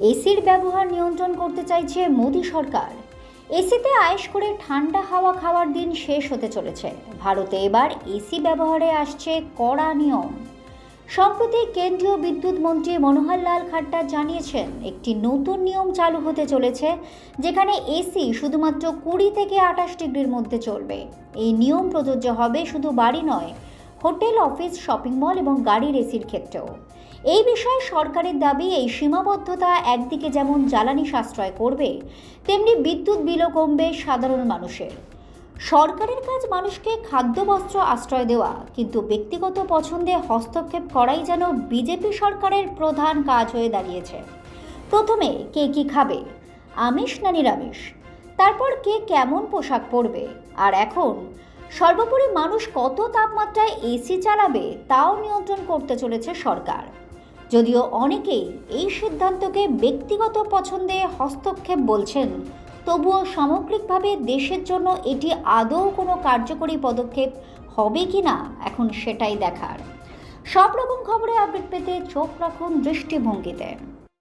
এসির ব্যবহার নিয়ন্ত্রণ করতে চাইছে মোদী সরকার। এসিতে আয়েশ করে ঠান্ডা হাওয়া খাওয়ার দিন শেষ হতে চলেছে। ভারতে এবার এসি ব্যবহারে আসছে কড়া নিয়ম। সম্প্রতি কেন্দ্রীয় বিদ্যুৎ মন্ত্রী মনোহর লাল খাট্টার জানিয়েছেন, একটি নতুন নিয়ম চালু হতে চলেছে, যেখানে এসি শুধুমাত্র কুড়ি থেকে আঠাশ ডিগ্রির মধ্যে চলবে। এই নিয়ম প্রযোজ্য হবে শুধু বাড়ি নয় হোটেল, অফিস, শপিং মল এবং গাড়ির এসির ক্ষেত্রেও। এই বিষয়ে সরকারের দাবি, এই সীমাবদ্ধতা একদিকে যেমন জ্বালানি সাশ্রয় করবে, তেমনি বিদ্যুৎ বিলও কমবে সাধারণ মানুষের। সরকারের কাজ মানুষকে খাদ্য, বস্ত্র আশ্রয় দেওয়া, কিন্তু ব্যক্তিগত পছন্দে হস্তক্ষেপ করাই যেন বিজেপি সরকারের প্রধান কাজ হয়ে দাঁড়িয়েছে। প্রথমে, কে কি খাবে? আমিষ না নিরামিষ? তারপর কে কেমন পোশাক পরবে? আর এখন সর্বোপরি মানুষ কত তাপমাত্রায় এসি চালাবে তাও নিয়ন্ত্রণ করতে চলেছে সরকার। যদিও অনেকেই এই সিদ্ধান্তকে ব্যক্তিগত পছন্দে হস্তক্ষেপ বলছেন, তবুও সামগ্রিকভাবে দেশের জন্য এটি আদৌ কোনো কার্যকরী পদক্ষেপ হবে কি না এখন সেটাই দেখার। সব রকম খবরে আপডেট পেতে চোখ রাখুন দৃষ্টিভঙ্গিতে।